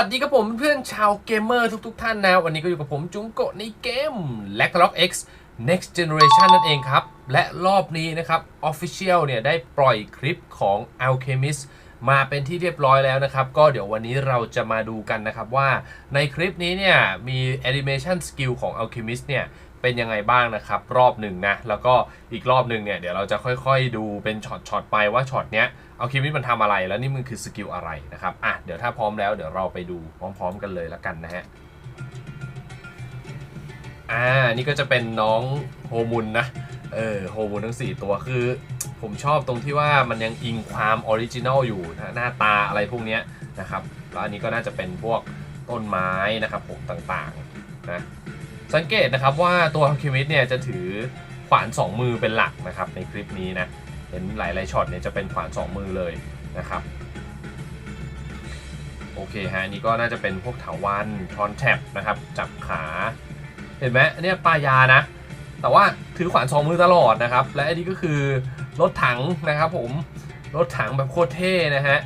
วัสดีครับผมเพื่อนชาวเกมเมอร์ทุกๆ ท่านนะ วันนี้ก็อยู่กับผมจุงโกะในเกม l a c r o c k X Next Generation นั่นเองครับ และรอบนี้นะครับ Official เนี่ยได้ปล่อยคลิปของ Alchemist มาเป็นที่เรียบร้อยแล้วนะครับ ก็เดี๋ยววันนี้เราจะมาดูกันนะครับว่าในคลิปนี้เนี่ยมี Animation Skill ของ Alchemist เนี่ยเป็นยังไงบ้างนะครับรอบหนึ่งนะ แล้วก็อีกรอบหนึ่งเนี่ยเดี๋ยวเราจะค่อยๆดูเป็นช็อตๆไปว่าช็อตเนี้ยเอาคลิปนี้มันทำอะไรแล้วนี่มันคือสกิลอะไรนะครับอะเดี๋ยวถ้าพร้อมแล้วเดี๋ยวเราไปดูพร้อมๆกันเลยล้วกันนะฮะอ่านี่ก็จะเป็นน้องโฮมุนนะ เออโฮมุนทั้ง 4 ตัวคือ ผมชอบตรงที่ว่ามันยังอิงความออริจินอลอยู่นะหน้าตาอะไรพวกนี้นะครับแล้วอันนี้ก็น่าจะเป็นพวกต้นไม้นะครับผมต่างๆนะสังเกตนะครับว่าตัวคิมิตเนี่ยจะถือขวาน 2 มือเป็นหลักนะครับในคลิปนี้นะเห็นหลายๆช็อตเนี่ยจะเป็นขวาน 2 มือเลยนะครับโอเคฮะนี่ก็น่าจะเป็นพวกถาวันทอนแท็บนะครับจับขา เห็นไหมเนี่ยปลายานะ แต่ว่าถือขวาน2มือตลอดนะครับ และอันนี้ก็คือรถถังนะครับผมรถถังแบบโคตรเท่นะฮะ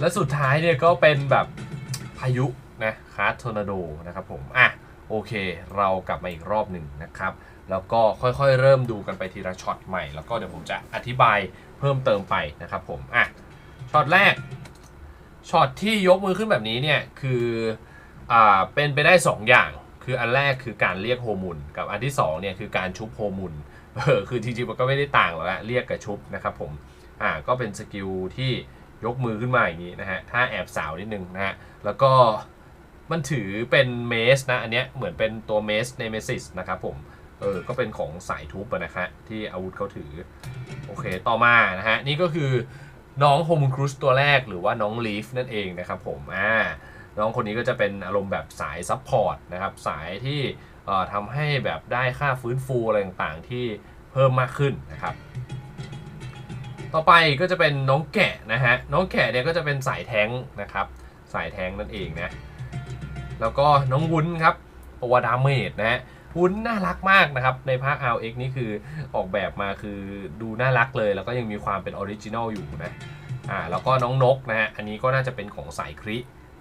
และสุดท้ายเนี่ยก็เป็นแบบพายุนะคาร์ทอร์นาโดนะครับผมอะโอเค เรากลับมาอีกรอบหนึ่งนะครับ แล้วก็ค่อยๆ เริ่มดูกันไปทีละช็อตใหม่ แล้วก็เดี๋ยวผมจะอธิบายเพิ่มเติมไปนะครับผมอะช็อตแรกช็อตที่ยกมือขึ้นแบบนี้เนี่ยคืออ่าเป็นไปได้ 2 อย่าง คืออันแรกคือการเรียกโฮมุนกับอันที่2เนี่ยคือการชุบโฮมุนเออคือจริงๆมันก็ไม่ได้ต่างหรอกละเรียกกับชุบนะครับผมอ่าก็เป็นสกิลที่ยกมือขึ้นมาอย่างนี้นะฮะถ้าแอบสาวนิดนึงนะฮะแล้วก็มันถือเป็นเมสนะอันเนี้ยเหมือนเป็นตัวเมสเนเมซิสนะครับผมเออก็เป็นของสายทุบอะนะฮะที่อาวุธเขาถือ โอเคต่อมานะฮะนี่ก็คือน้องโฮมครูสตัวแรกหรือว่าน้องลีฟนั่นเองนะครับผมอ่า น้องคนนี้ก็จะเป็นอารมณ์แบบสายซับพอร์ตนะครับสายที่ทำให้แบบได้ค่าฟื้นฟูอะไรต่างๆที่เพิ่มมากขึ้นนะครับ ต่อไปก็จะเป็นน้องแกะนะฮะน้องแกะเนี่ยก็จะเป็นสายแท้งนะครับ สายแท้งนั่นเองนะแล้วก็น้องวุ้นครับตัวดาเมจนะฮะวุ้นน่ารักมากนะครับ ในภาค RX นี่คือออกแบบมาคือดูน่ารักเลย แล้วก็ยังมีความเป็นออริจินอลอยู่นะอ่าแล้วก็น้องนกนะฮะอันนี้ก็น่าจะเป็นของสายคริ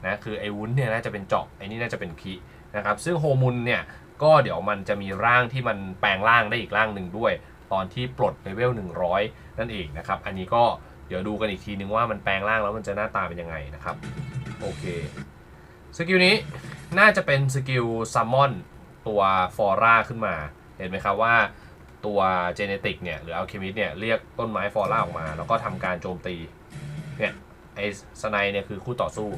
นะคือไอ้วุ้นเนี่ยน่าจะเป็นเจาะไอ้นี่น่าจะเป็นครินะครับซึ่งโฮมุนเนี่ยก็เดี๋ยวมันจะมีร่างที่มันแปลงร่างได้อีกร่างหนึ่งด้วย ตอนที่ปลดเลเวล100 นั่นเองนะครับ อันนี้ก็เดี๋ยวดูกันอีกทีนึงว่ามันแปลงร่างแล้วมันจะหน้าตาเป็นยังไงนะครับโอเคสกิลนี้น่าจะเป็นสกิลซัมมอนตัวฟอร่าขึ้นมา เห็นไหมครับว่าตัวเจเนติกเนี่ยหรืออัลเคมิสเนี่ยเรียกต้นไม้ฟอร่าออกมา แล้วก็ทำการโจมตีเนี่ยไอ้สไนเนี่ยคือคู่ต่อสู้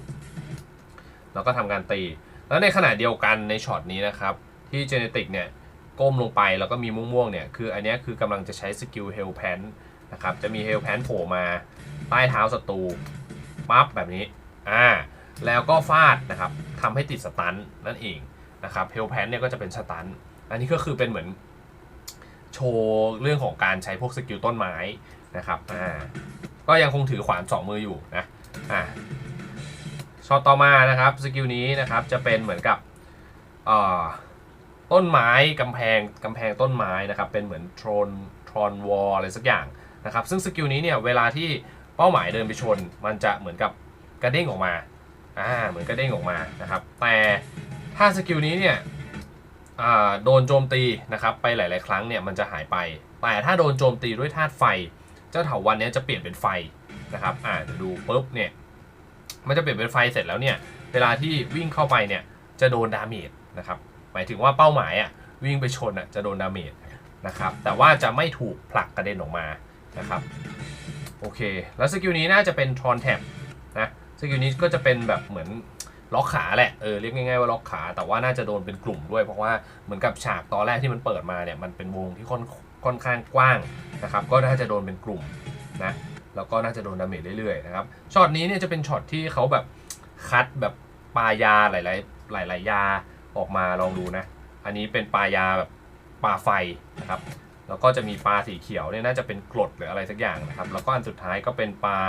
แล้วก็ทำการตี แล้วในขณะเดียวกันในช็อตนี้นะครับ ที่เจเนติกเนี่ยก้มลงไปแล้วก็มีม่วงๆเนี่ยคืออันนี้คือกำลังจะใช้สกิลเฮลแพนนะครับจะมีเฮลแพนโผล่มาใต้เท้าศัตรูปั๊บแบบนี้อ่าแล้วก็ฟาดนะครับทำให้ติดสตันนั่นเองนะครับเฮลแพนเนี่ยก็จะเป็นสตันอันนี้ก็คือเป็นเหมือนโชว์เรื่องของการใช้พวกสกิลต้นไม้นะครับอ่าก็ยังคงถือขวาน 2 มืออยู่นะอ่า ช็อตต่อมานะครับสกิลนี้นะครับจะเป็นเหมือนกับต้นไม้กำแพงกำแพงต้นไม้นะครับเป็นเหมือนทรอนทรอนวอลอะไรสักอย่างนะครับซึ่งสกิลนี้เนี่ยเวลาที่เป้าหมายเดินไปชน มันจะเหมือนกับกระเด้งออกมาอ่าเหมือนกระเด้งออกมานะครับแต่ถ้าสกิลนี้เนี่ยโดนโจมตีนะครับไปหลาย ๆ ครั้งเนี่ยมันจะหายไป แต่ถ้าโดนโจมตีด้วยธาตุไฟ เจ้าเถาวันเนี้ยจะเปลี่ยนเป็นไฟนะครับอ่าเดี๋ยวดูปุ๊บเนี่ย มันจะเปลี่ยนเป็นไฟเสร็จแล้วเนี่ย เวลาที่วิ่งเข้าไปเนี่ยจะโดนดาเมจนะครับ หมายถึงว่าเป้าหมายอะวิ่งไปชนอะจะโดนดาเมจนะครับ แต่ว่าจะไม่ถูกผลักกระเด็นออกมานะครับ โอเค แล้วสกิลนี้น่าจะเป็นทรอนแท็บนะ สกิลนี้ก็จะเป็นแบบเหมือนล็อกขาแหละ เออเรียกง่ายๆว่าล็อกขา แต่ว่าน่าจะโดนเป็นกลุ่มด้วย เพราะว่าเหมือนกับฉากตอนแรกที่มันเปิดมาเนี่ย มันเป็นวงที่ค่อนค่อนข้างกว้างนะครับ ก็น่าจะโดนเป็นกลุ่มนะ แล้วก็น่าจะโดนดาเมจเรื่อยๆนะครับช็อตนี้เนี่ยจะเป็นช็อตที่เขาแบบคัดแบบปลายาหลายๆหลายๆยาออกมาลองดูนะ อันนี้เป็นปลายาแบบปลาไฟนะครับ แล้วก็จะมีปลาสีเขียวเนี่ยน่าจะเป็นกรดหรืออะไรสักอย่างนะครับ แล้วก็อันสุดท้ายก็เป็นปลา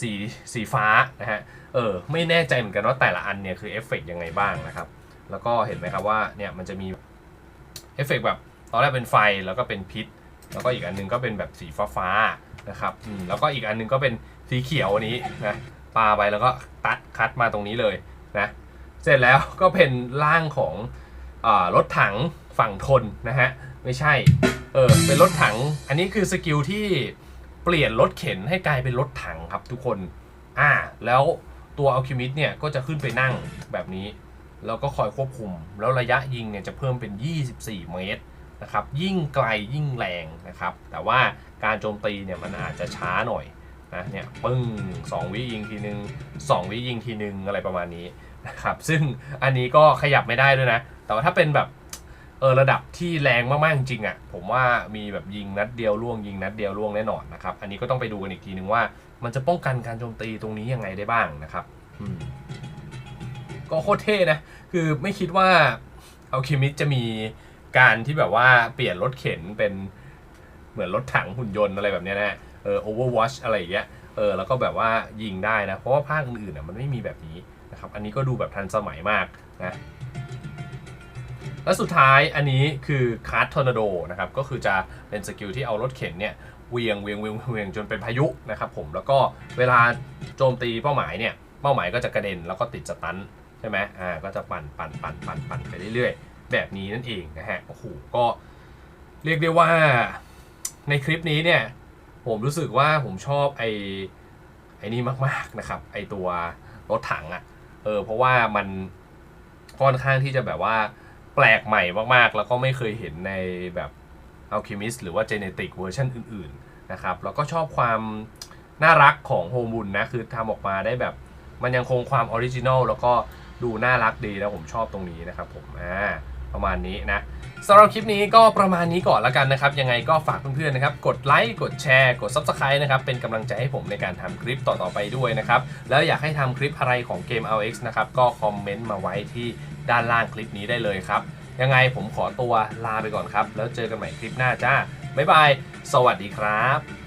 สีสีฟ้านะฮะ เออไม่แน่ใจเหมือนกันว่าแต่ละอันเนี่ยคือเอฟเฟกยังไงบ้างนะครับ แล้วก็เห็นไหมครับว่าเนี่ยมันจะมีเอฟเฟกแบบตอนแรกเป็นไฟแล้วก็เป็นพิษ แล้วก็อีกอันหนึงก็เป็นแบบสีฟ้าฟ้าๆ นะครับอืมแล้วก็อีกอันหนึงก็เป็นสีเขียวอันนี้นะปาไปแล้วก็ตัดคัดมาตรงนี้เลยนะเสร็จแล้วก็เป็นร่างของอารถถังฝั่งทนนะฮะไม่ใช่เออเป็นรถถังอันนี้คือสกิลที่เปลี่ยนรถเข็นให้กลายเป็นรถถังครับทุกคนอ่าแล้วตัวอัลคิมิสเนี่ยก็จะขึ้นไปนั่งแบบนี้ แล้วก็คอยควบคุม แล้วระยะยิงเนี่ยจะเพิ่มเป็น 24 เมตร นะครับยิ่งไกลยิ่งแรงนะครับ แต่ว่าการโจมตีเนี่ยมันอาจจะช้าหน่อยนะเนี่ยปึ้ง2 วิยิงทีนึง 2 วิยิงทีนึงอะไรประมาณนี้นะครับซึ่งอันนี้ก็ขยับไม่ได้ด้วยนะ แต่ว่าถ้าเป็นแบบเออระดับที่แรงมากๆจริงๆอะผมว่ามีแบบยิงนัดเดียวล่วงยิงนัดเดียวล่วงแน่นอนนะครับอันนี้ก็ต้องไปดูกันอีกทีนึงว่า มันจะป้องกันการโจมตีตรงนี้ยังไงได้บ้างนะครับก็โคตรเท่นะ คือไม่คิดว่าเอาคิมิจะมี การที่แบบว่าเปลี่ยนรถเข็นเป็นเหมือนรถถังหุ่นยนต์อะไรแบบเนี้ยนะเออ overwatch อะไรอย่างเงี้ยเออแล้วก็แบบว่ายิงได้นะ เพราะว่าภาคอื่นๆน่ะมันไม่มีแบบนี้นะครับ อันนี้ก็ดูแบบทันสมัยมากนะและสุดท้ายอันนี้คือคาร์ททอร์นาโดนะครับ ก็คือจะเป็นสกิลที่เอารถเข็นเนี่ยเวียงเวียงเวียงเวียงจนเป็นพายุนะครับผมแล้วก็เวลาโจมตีเป้าหมายเนี่ยเป้าหมายก็จะกระเด็นแล้วก็ติดสตันใช่ไหมอ่าก็จะปั่นปั่นปั่นปั่นปั่นไปเรื่อยๆ แบบนี้นั่นเองนะฮะ โอ้โห ก็เรียกได้ว่าในคลิปนี้เนี่ย ผมรู้สึกว่าผมชอบไอ้ไอ้นี่มากๆนะครับ ไอ้ตัวรถถังอะ่ะ เออ เพราะว่ามันค่อนข้างที่จะแบบว่าแปลกใหม่มากๆ แล้วก็ไม่เคยเห็นในแบบ Alchemist หรือว่า Genetic เวอร์ชันอื่นๆนะครับ แล้วก็ชอบความน่ารักของโฮมุนนะ คือทำออกมาได้แบบ มันยังคงความออริจินอลแล้วก็ดูน่ารักดีนะผมชอบตรงนี้นะครับผม อ่า ประมาณนี้นะสำหรับคลิปนี้ก็ประมาณนี้ก่อนแล้วกันนะครับ ยังไงก็ฝากเพื่อนๆนะครับ กดไลค์ กดแชร์ กด Subscribe นะครับ เป็นกำลังใจให้ผมในการทำคลิปต่อๆไปด้วยนะครับ แล้วอยากให้ทำคลิปอะไรของเกม LX นะครับ ก็คอมเมนต์มาไว้ที่ด้านล่างคลิปนี้ได้เลยครับ ยังไงผมขอตัวลาไปก่อนครับ แล้วเจอกันใหม่คลิปหน้าจ้าบ๊ายบาย สวัสดีครับ